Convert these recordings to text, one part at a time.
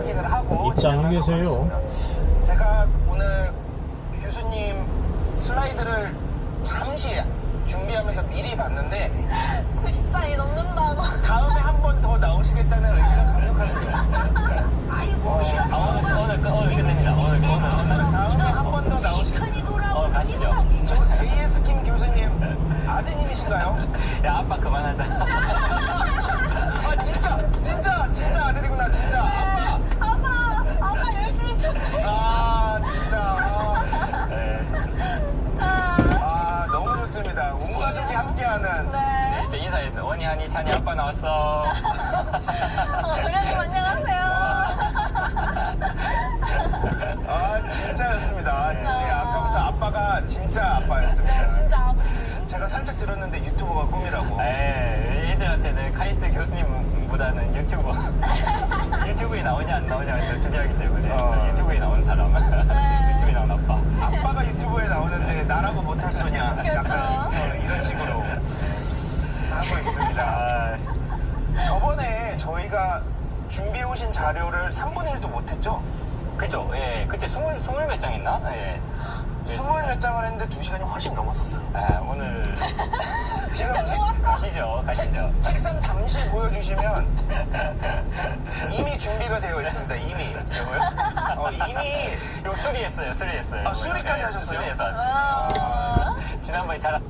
확인을 하고 하도록 계세요. 하겠습니다. 제가 오늘 교수님 슬라이드를 잠시 준비하면서 미리 봤는데 90장이 넘는다고. 다음에 한 번 더 나오시겠다는 의지가 강력하세요. 아이고. 아, 오늘 오늘 끝- 오늘 끝냅니다. 오늘 오늘 오늘 다음에 한 번 더 나오시겠다. 큰이 돌아오고. 어, 가시죠. 저 JS 킴 교수님 아드님이신가요? 야 아빠 그만하자. 아 진짜 진짜 진짜 아들이구나 진짜 아빠 아빠, 아빠 열심히 쳤대. 아 진짜 아, 네. 아 너무 좋습니다 온 가족이 함께하는 네. 이제 인사해. 원희 한이 찬이 아빠 나왔어. 어, 도련님 안녕하세요. 아 진짜였습니다 네 아까부터 아빠가 진짜 아빠였습니다 네, 진짜 아버지. 제가 살짝 들었는데 유튜버가 꿈이라고 에 애들한테는 카이스트 교수님보다는 유튜버 유튜브에 나오냐 안 나오냐 더 중요하기 때문에 어. 저 유튜브에 나온 사람 네. 유튜브에 나온 아빠. 아빠가 유튜브에 나오는데 나라고 못할 소냐 약간 그렇죠. 저희가 준비해 오신 자료를 3분의 1도 못했죠? 그죠? 예, 그때 스물 스물 몇 장 했나? 예. 스물 몇 장을 했는데 2시간이 훨씬 넘었었어요 아, 오늘 지금 책, 가시죠, 가시죠. 책, 책상 잠시 보여주시면 이미 준비가 되어 있습니다. 이미. 어, 이미 이거 수리했어요, 수리했어요. 아, 수리까지 예, 하셨어요? 수리해서 왔어요. 아, 지난번에 잘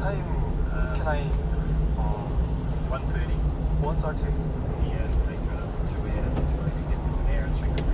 time can I? 어, 1.30. 1:30. Yeah, take uh, two hours get there and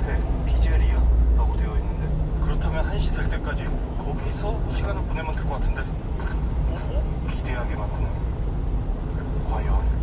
앞에 피제리아라고 되어 있는데 그렇다면 1시 될 때까지 거기서 시간을 보내면 될 것 같은데? 오호 기대하게 만드네. 과연?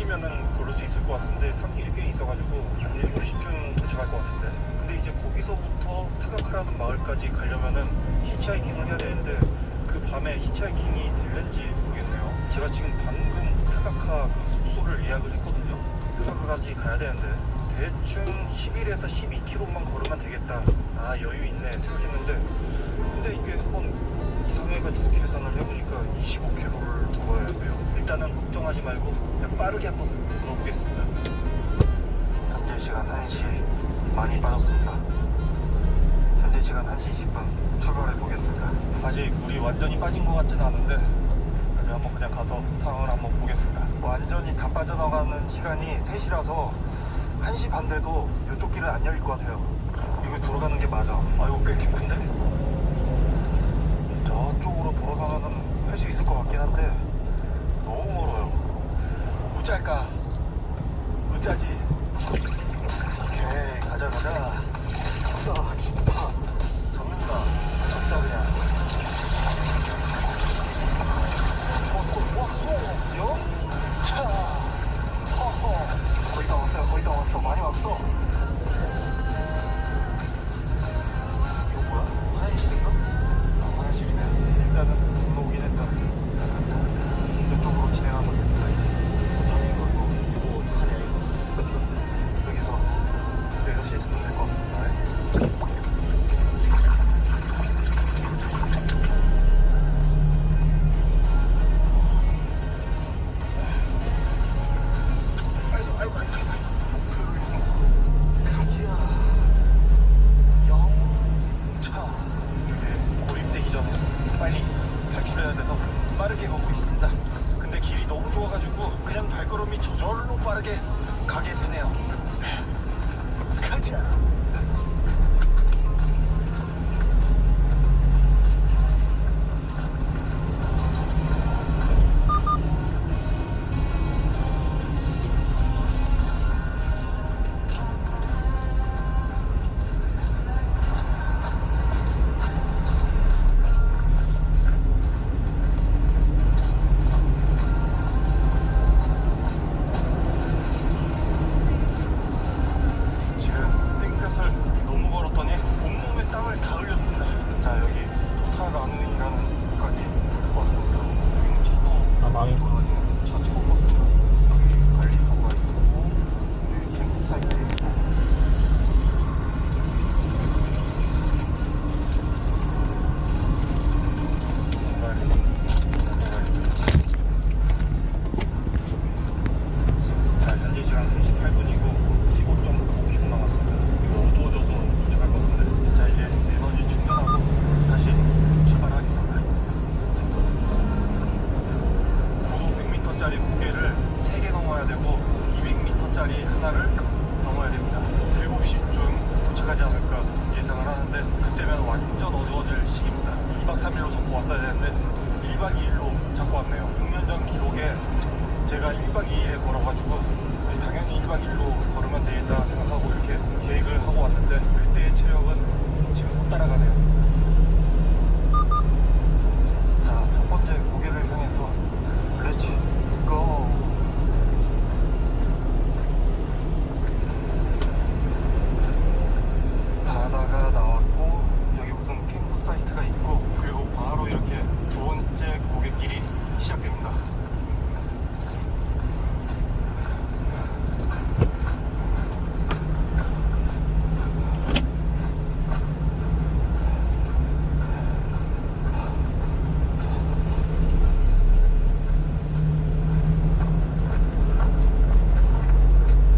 5시면은 걸을 수 있을 것 같은데 3일이 꽤 있어가지고 한 7시쯤 도착할 것 같은데. 근데 이제 거기서부터 타가카라는 마을까지 가려면은 히치하이킹을 해야 되는데 그 밤에 히치하이킹이 될는지 모르겠네요. 제가 지금 방금 타가카 그 숙소를 예약을 했거든요. 타가카까지 가야 되는데 대충 11에서 12km만 걸으면 되겠다. 아 여유 있네 생각했는데. 근데 이게 한번 이상해가지고 계산을 해보니까 25km를 더 걸어야 돼요. 일단은 걱정하지 말고 그냥 빠르게 한번 물어보겠습니다. 현재 시간 1시 많이 빠졌습니다. 현재 시간 1시 20분 출발해 보겠습니다. 아직 물이 완전히 빠진 것 같지는 않은데 그래도 한번 그냥 가서 상황을 한번 보겠습니다. 완전히 다 빠져나가는 시간이 3시라서 1시 반 돼도 이쪽 길은 안 열릴 것 같아요. 이거 돌아가는 게 맞아. 아 이거 꽤 깊은데? 저쪽으로 돌아가면 할 수 있을 것 같긴 한데 어쩔까? 어쩌지? 잡고 왔네요. 6년 전 기록에 제가 1박 2일에 걸어가지고 당연히 1박 2일로 걸으면 되겠다 생각하고 이렇게 계획을 하고 왔는데 그때의 체력은 지금 못 따라가네요. 자, 첫 번째 고개를 향해서 렛츠 고! 바다가 나왔고 여기 무슨 캠프 사이트가 있고 그리고 바로 이렇게 두 번째 고갯길이 시작됩니다.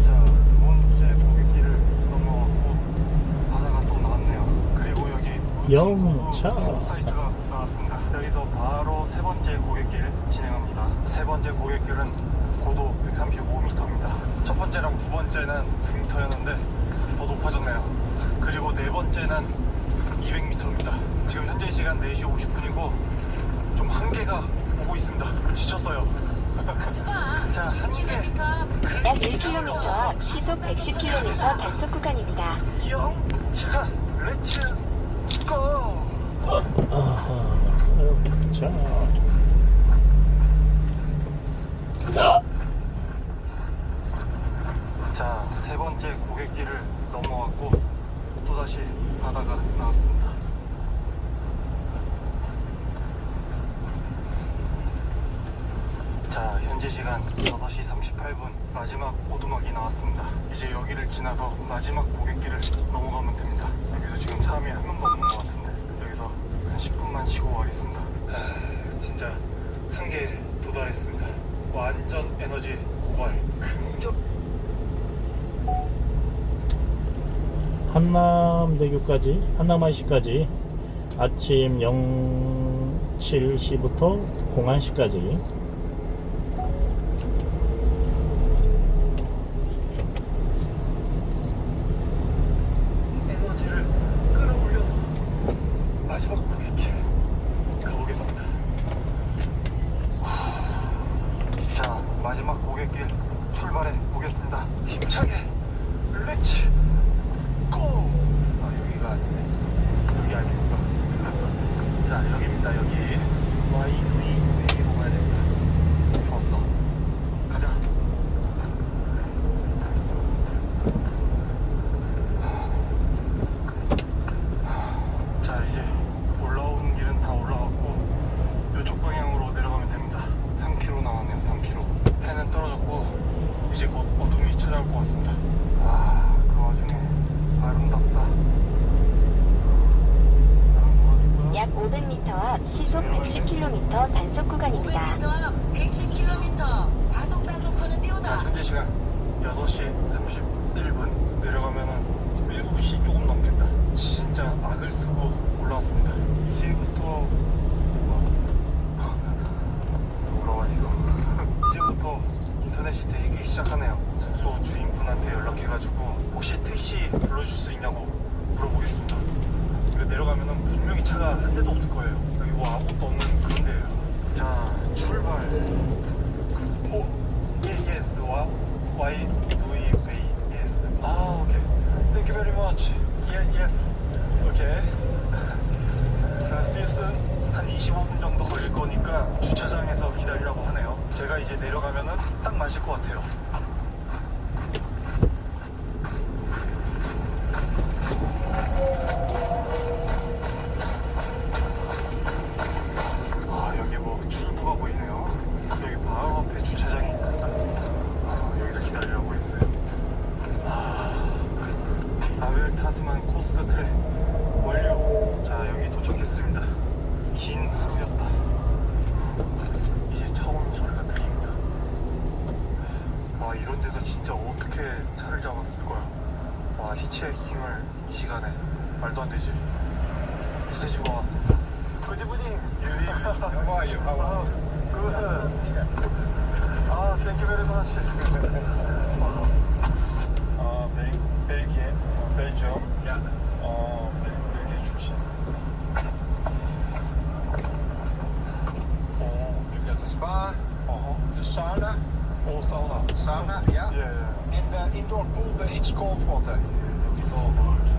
자, 두 번째 고갯길을 넘어왔고 바다가 또 나왔네요. 그리고 여기 사이트가 나왔습니다. 여기서 바로 세 번째 고갯길 진행합니다. 세 번째 고갯길은 고도 135m입니다. 첫 번째랑 두 번째는 100m였는데 더 높아졌네요. 그리고 네 번째는 200m입니다. 지금 현재 시간 4시 50분이고 좀 한계가 오고 있습니다. 지쳤어요. 자, 한계. 킬로미터 약 1km, 시속 110km 단속 구간입니다. 영차 렛츠 고! 자. 자, 세 번째 고갯길을 넘어왔고 또다시 바다가 나왔습니다. 자, 현재 시간 6시 38분 마지막 오두막이 나왔습니다. 이제 여기를 지나서 마지막 고갯길을 넘어가면 됩니다. 여기서 지금 사람이 한 명도 없는 것 같은데 10분만 쉬고 가겠습니다. 아, 진짜 한계에 도달했습니다. 완전 에너지 고갈. 긍정 한남대교까지, 한남IC까지 아침 07시부터 공안시까지 딱 맞을 것 같아요. 와, 히치하이킹을 이 시간에 말도 안 되지. 구세주가 왔습니다. Good evening. How are you? How are you? Good. 아, thank you very much. 아, 벨, 벨기에, 벨지엄. Yeah. 어, 벨기에 출신. 오, You've got the spa, 어허. the sauna, 오, 사우나. sauna, yeah. 예, 예. In the indoor pool, but it's cold water. 여